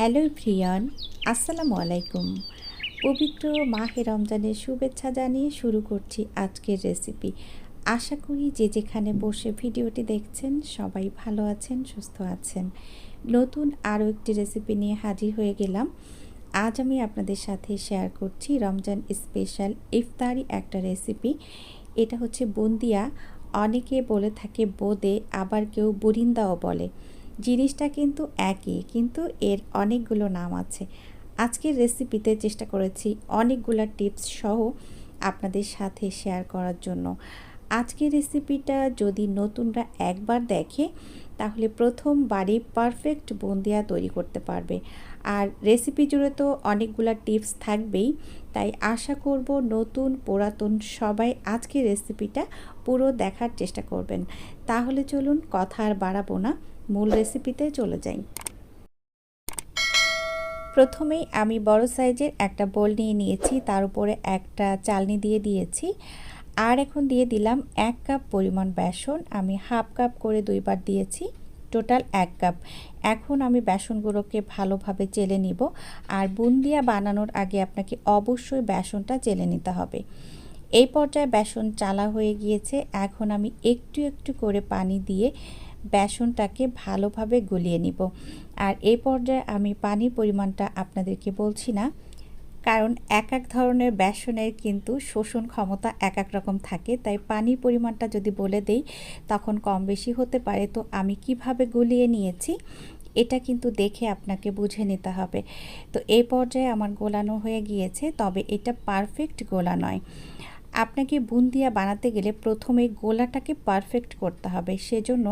Hello Priyan, আসসালামু আলাইকুম। পবিত্র মাহে রমজানের শুভেচ্ছা জানিয়ে শুরু করছি আজকের রেসিপি আশা করি যে যেখানে বসে ভিডিওটি দেখছেন সবাই ভালো আছেন, সুস্থ আছেন। নতুন আরও একটি রেসিপি নিয়ে হাজির হয়ে গেলাম। আজ আমি আপনাদের সাথে শেয়ার করছি রমজান স্পেশাল ইফতারি একটা রেসিপি এটা হচ্ছে বন্দিয়া। অনেকে বলে থাকে বোদে, আবার কেউ বুরিন্দাও বলে। জিনিসটা কিন্তু একই, কিন্তু এর অনেকগুলো নাম আছে। আজকের রেসিপিতে চেষ্টা করেছি অনেকগুলো টিপস সহ আপনাদের সাথে শেয়ার করার জন্য। আজকের রেসিপিটা যদি নতুনরা একবার দেখে, তাহলে প্রথমবারই পারফেক্ট বন্দিয়া তৈরি করতে পারবে। আর রেসিপি জুড়ে তো অনেকগুলো টিপস থাকবেই, তাই আশা করব নতুন, পুরাতন সবাই আজকের রেসিপিটা পুরো দেখার চেষ্টা করবেন। তাহলে চলুন কথা আর বাড়াবো না। মূল রেসিপিতে চলে যাই। প্রথমেই আমি বড় সাইজের একটা বোল নিয়ে নিয়েছি, তার উপরে একটা চালনি দিয়ে দিয়েছি। আর এখন দিয়ে দিলাম এক কাপ পরিমাণ বেসন, আমি হাফ কাপ করে দুইবার দিয়েছি টোটাল এক কাপ এখন আমি বেসনগুলোকে ভালোভাবে চেলে নিব, আর বুন্দিয়া বানানোর আগে আপনাকে অবশ্যই বেসনটা চেলে নিতে হবে। এই পর্যায়ে বেসন চালা হয়ে গিয়েছে, এখন আমি একটু একটু করে পানি দিয়ে বেসনটাকে ভালোভাবে গলিয়ে নিব। আর এই পর্যায়ে আমি পানির পরিমাণটা আপনাদেরকে বলছি না, কারণ এক এক ধরনের বেসনের কিন্তু শোষণ ক্ষমতা এক এক রকম থাকে, তাই পানির পরিমাণটা যদি বলে দেই, তখন কম বেশি হতে পারে। তো আমি কীভাবে গুলিয়ে নিয়েছি, এটা কিন্তু দেখে আপনাকে বুঝে নিতে হবে। তো এই পর্যায়ে আমার গোলানো হয়ে গিয়েছে, তবে এটা পারফেক্ট গোলা নয়। আপনাকে বুন্দিয়া বানাতে গেলে প্রথমে গোলাটাকে পারফেক্ট করতে হবে, সেজন্য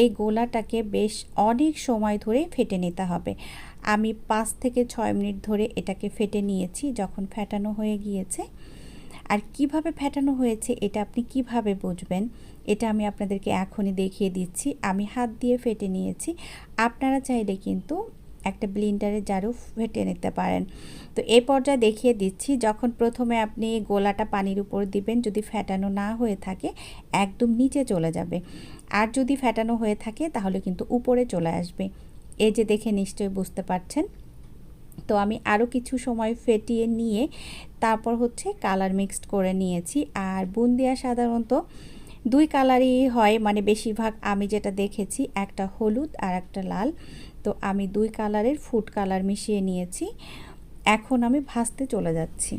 এই গোলাটাকে বেশ অনেক সময় ধরে ফেটে নিতে হবে। আমি পাঁচ থেকে ছয় মিনিট ধরে এটাকে ফেটে নিয়েছি যখন ফেটানো হয়ে গিয়েছে। আর কীভাবে ফেটানো হয়েছে এটা আপনি কীভাবে বুঝবেন? এটা আমি আপনাদেরকে এখনই দেখিয়ে দিচ্ছি। আমি হাত দিয়ে ফেটে নিয়েছি। আপনারা চাইলে কিন্তু একটা ব্লিন্ডারে জারু ফেটে নিতে পারেন। তো এই পর্যায়ে দেখিয়ে দিচ্ছি, যখন প্রথমে আপনি গোলাটা পানির উপর দিবেন, যদি ফ্যাটানো না হয়ে থাকে, একদম নিচে চলে যাবে। আর যদি ফ্যাটানো হয়ে থাকে, তাহলে কিন্তু উপরে চলে আসবে। এই যে দেখে নিশ্চয়ই বুঝতে পারছেন। তো আমি আরও কিছু সময় ফেটিয়ে নিয়ে, তারপর হচ্ছে কালার মিক্সড করে নিয়েছি। আর বুন্দিয়া সাধারণত দুই কালারই হয় মানে বেশিরভাগ আমি যেটা দেখেছি, একটা হলুদ আর একটা লাল। তো আমি দুই কালারের ফুড কালার মিশিয়ে নিয়েছি। এখন আমি ভাজতে চলে যাচ্ছি।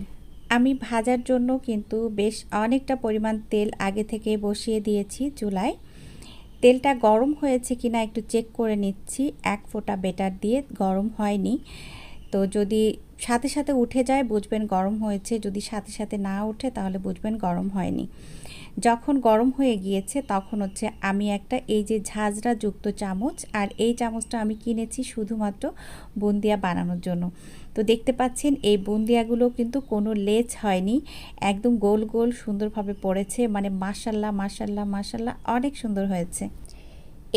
আমি ভাজার জন্য কিন্তু বেশ অনেকটা পরিমাণ তেল আগে থেকে বসিয়ে দিয়েছি চুলায়। তেলটা গরম হয়েছে কিনা একটু চেক করে নিচ্ছি। এক ফোঁটা বেটার দিয়ে গরম হয়নি। তো যদি সাথে সাথে উঠে যায়, বুঝবেন গরম হয়েছে। যদি সাথে সাথে না উঠে, তাহলে বুঝবেন গরম হয়নি। যখন গরম হয়ে গিয়েছে তখন হচ্ছে আমি একটা এই যে ঝাঁঝরা যুক্ত চামচ আর এই চামচটা আমি কিনেছি শুধুমাত্র বুন্দিয়া বানানোর জন্য। তো দেখতে পাচ্ছেন এই বুন্দিয়াগুলো কিন্তু কোনো লেজ হয়নি, একদম গোল গোল সুন্দরভাবে পড়েছে মানে মাসাল্লাহ মাসাল্লাহ মাসাল্লাহ অনেক সুন্দর হয়েছে।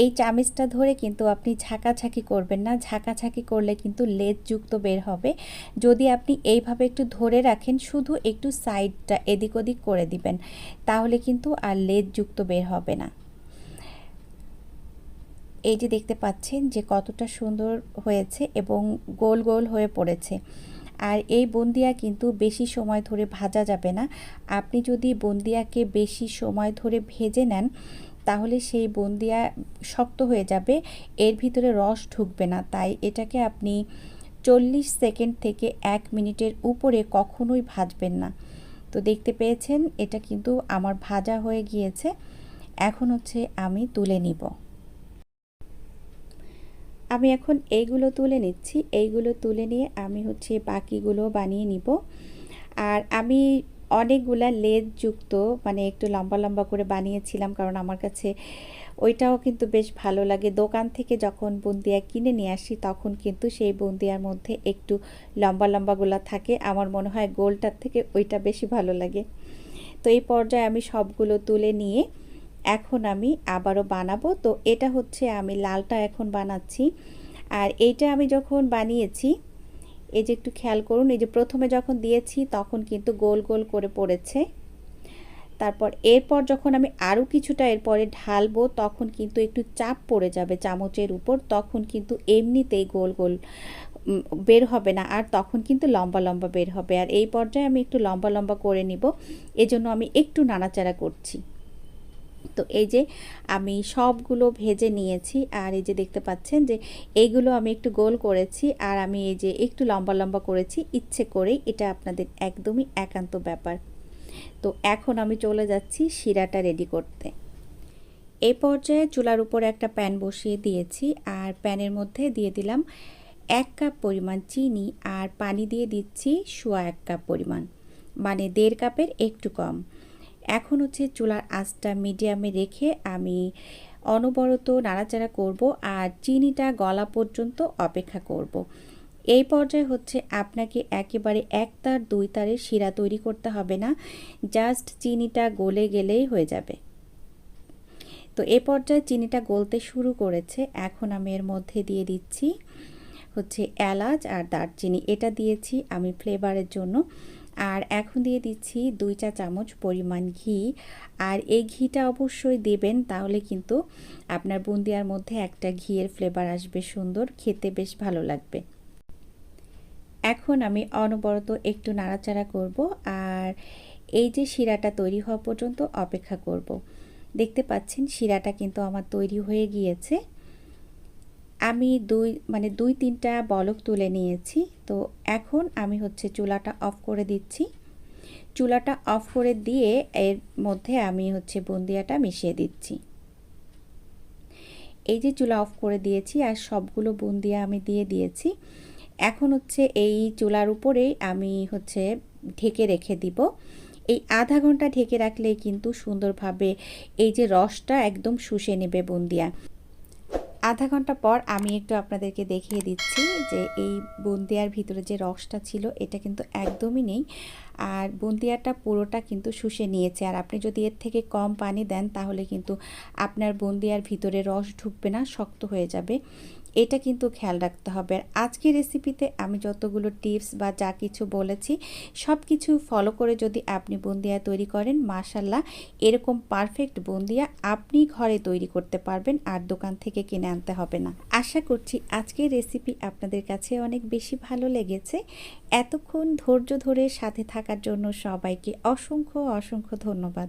এই চামিচটা ধরে কিন্তু আপনি ঝাঁকাঝাঁকি করবেন না। ঝাঁকাঝাঁকি করলে কিন্তু লেজযুক্ত বের হবে। যদি আপনি এইভাবে একটু ধরে রাখেন, শুধু একটু সাইডটা এদিক ওদিক করে দিবেন, তাহলে কিন্তু আর লেজযুক্ত বের হবে না। এই যে দেখতে পাচ্ছেন যে কতটা সুন্দর হয়েছে এবং গোল গোল হয়ে পড়েছে। আর এই বন্দিয়া কিন্তু বেশি সময় ধরে ভাজা যাবে না। আপনি যদি বন্দিয়াকে বেশি সময় ধরে ভেজে নেন তাহলে সেই বন্দিয়া শক্ত হয়ে যাবে, এর ভিতরে রস ঢুকবে না। তাই এটাকে আপনি চল্লিশ সেকেন্ড থেকে এক মিনিটের উপরে কখনোই ভাজবেন না। তো দেখতে পেয়েছেন, এটা কিন্তু আমার ভাজা হয়ে গিয়েছে। এখন হচ্ছে আমি তুলে নিব। আমি এখন এইগুলো তুলে নিচ্ছি। এইগুলো তুলে নিয়ে আমি হচ্ছে বাকিগুলো বানিয়ে নিব। আর আমি অনেকগুলা লেজযুক্ত মানে একটু লম্বা লম্বা করে বানিয়েছিলাম কারণ আমার কাছে ওইটাও কিন্তু বেশ ভালো লাগে। দোকান থেকে যখন বুন্দিয়া কিনে নিয়ে আসি তখন কিন্তু সেই বুন্দিয়ার মধ্যে একটু লম্বা লম্বাগুলো থাকে। আমার মনে হয় গোলটার থেকে ওইটা বেশি ভালো লাগে। তো এই পর্যায়ে আমি সবগুলো তুলে নিয়ে এখন আমি আবারও বানাবো। তো এটা হচ্ছে আমি লালটা এখন বানাচ্ছি। আর এইটা আমি যখন বানিয়েছি এই যে একটু খেয়াল করুন, এই যে প্রথমে যখন দিয়েছি তখন কিন্তু গোল গোল করে পড়েছে। তারপর এরপর যখন আমি আরও কিছুটা এরপরে ঢালবো তখন কিন্তু একটু চাপ পড়ে যাবে চামচের উপর, তখন কিন্তু এমনিতেই গোল গোল বের হবে না আর তখন কিন্তু লম্বা লম্বা বের হবে। আর এই পর্যায়ে আমি একটু লম্বা লম্বা করে নিব। এজন্য আমি একটু নাড়াচাড়া করছি। তো এই যে আমি সবগুলো ভেজে নিয়েছি, আর এই যে দেখতে পাচ্ছেন যে এইগুলো আমি একটু গোল করেছি, আর আমি এই যে একটু লম্বা লম্বা করেছি, ইচ্ছে করেই এটা আপনাদের একদমই একান্ত ব্যাপার। তো এখন আমি চলে যাচ্ছি শিরাটা রেডি করতে। এই পর্যায়ে চুলার উপরে একটা প্যান বসিয়ে দিয়েছি, আর প্যানের মধ্যে দিয়ে দিলাম এক কাপ পরিমাণ চিনি, আর পানি দিয়ে দিচ্ছি সোয়া এক কাপ পরিমাণ মানে দেড় কাপের একটু কম। এখন হচ্ছে চুলার আঁচটা মিডিয়ামে রেখে আমি অনবরত নাড়াচাড়া করব আর চিনিটা গলা পর্যন্ত অপেক্ষা করব। এই পর্যায়ে হচ্ছে আপনাকে একেবারে এক তার, দুই তারের শিরা তৈরি করতে হবে না, জাস্ট চিনিটা গলে গেলেই হয়ে যাবে। তো এ পর্যায়ে চিনিটা গলতে শুরু করেছে। এখন আমি এর মধ্যে দিয়ে দিচ্ছি হচ্ছে এলাচ আর দারচিনি। এটা দিয়েছি আমি ফ্লেভারের জন্য। আর এখন দিয়ে দিচ্ছি দুই চা চামচ পরিমাণ ঘি। আর এই ঘিটা অবশ্যই দেবেন, তাহলে কিন্তু আপনার বুন্দিয়ার মধ্যে একটা ঘিয়ের ফ্লেভার আসবে সুন্দর, খেতে বেশ ভালো লাগবে। এখন আমি অনবরত একটু নাড়াচাড়া করব আর এই যে শিরাটা তৈরি হওয়া পর্যন্ত অপেক্ষা করব। দেখতে পাচ্ছেন শিরাটা কিন্তু আমার তৈরি হয়ে গিয়েছে। আমি দুই মানে দুই, তিনটা বলক তুলে নিয়েছি। তো এখন আমি হচ্ছে চুলাটা অফ করে দিচ্ছি। চুলাটা অফ করে দিয়ে এর মধ্যে আমি হচ্ছে বুন্দিয়াটা মিশিয়ে দিচ্ছি। এই যে চুলা অফ করে দিয়েছি আর সবগুলো বুন্দিয়া আমি দিয়ে দিয়েছি। এখন হচ্ছে এই চুলার উপরেই আমি হচ্ছে ঢেকে রেখে দিব। এই আধা ঘণ্টা ঢেকে রাখলে কিন্তু সুন্দরভাবে এই যে রসটা একদম শুষে নেবে বুন্দিয়া। আধা ঘণ্টা পর আমি একটু আপনাদেরকে দেখিয়ে দিচ্ছি যে এই বুন্দিয়ার ভিতরে যে রসটা ছিল, এটা কিন্তু একদমই নেই। আর বুন্দিয়াটা পুরোটা কিন্তু শুষে নিয়েছে। আর আপনি যদি এর থেকে কম পানি দেন, তাহলে কিন্তু আপনার বুন্দিয়ার ভিতরে রস ঢুকবে না, শক্ত হয়ে যাবে। এটা কিন্তু খেয়াল রাখতে হবে। আর আজকের রেসিপিতে আমি যতগুলো টিপস বা যা কিছু বলেছি সব কিছু ফলো করে যদি আপনি বুন্দিয়া তৈরি করেন মাশাল্লাহ এরকম পারফেক্ট বুন্দিয়া আপনি ঘরে তৈরি করতে পারবেন, আর দোকান থেকে কিনে আনতে হবে না। আশা করছি আজকের রেসিপি আপনাদের কাছে অনেক বেশি ভালো লেগেছে। এতক্ষণ ধৈর্য ধরে সাথে থাকার জন্য সবাইকে অসংখ্য অসংখ্য ধন্যবাদ।